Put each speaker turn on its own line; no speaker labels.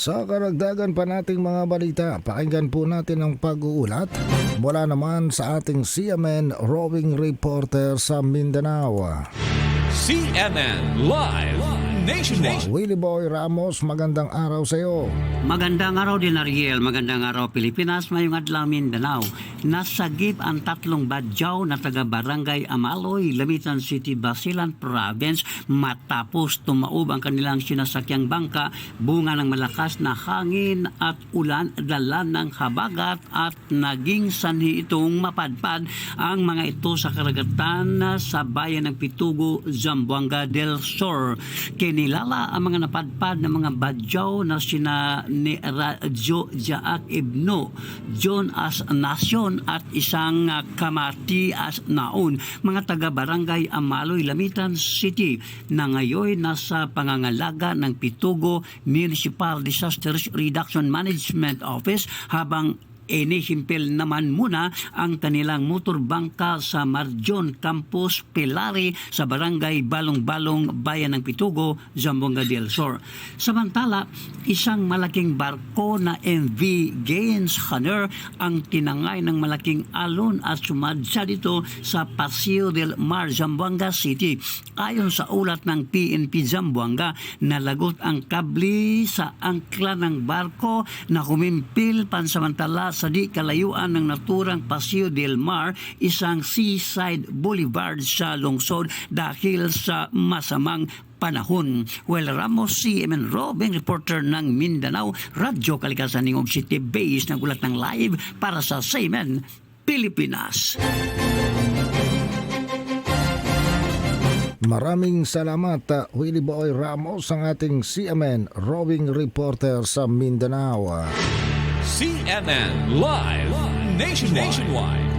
Sa karagdagan pa nating mga balita, pakinggan po natin ang pag-uulat mula naman sa ating CMN roving reporter sa Mindanao.
CNN Live Nationwide.
Willie Boy Ramos, magandang araw sa iyo.
Magandang araw din Ariel, magandang araw Pilipinas, mayong adlaw Mindanao. Nasagip ang tatlong badyaw na taga Barangay Amaloy, Lamitan City, Basilan Province matapos tumaob ang kanilang sinasakyang bangka bunga ng malakas na hangin at ulan dala ng habagat at naging sanhi itong mapadpad ang mga ito sa karagatan sa bayan ng Pitugo, Zamboanga del Sur. Kinilala ang mga napadpad ng mga badyaw na sina ni Radyo Jaak Ibno, John As Nasyon at isang ah, kamati as naon. Mga taga-barangay Amaloy, Lamitan City na ngayon nasa pangangalaga ng Pitugo Municipal Disasters Reduction Management Office habang inihimpil naman muna ang kanilang motorbangka sa Marjon Campus Pilari sa barangay Balong-Balong, Bayan ng Pitugo, Zamboanga del Sur. Samantala, isang malaking barko na MV Gaines Hunter ang tinangay ng malaking alon at sumadsa dito sa Paseo del Mar, Zamboanga City. Ayon sa ulat ng PNP Zamboanga, nalagot ang kabli sa angkla ng barko na humimpil pansamantala sa di kalayuan ng naturang Paseo del Mar, isang seaside boulevard sa lungsod dahil sa masamang panahon. Well, Ramos CMN Robin, reporter ng Mindanao, Radyo Kalikasan ng City Base, nagulat ng live para sa CMN Pilipinas.
Maraming salamat, uh, Willie Boy Ramos, ang ating CMN roving reporter sa Mindanao.
CNN Live Nationwide.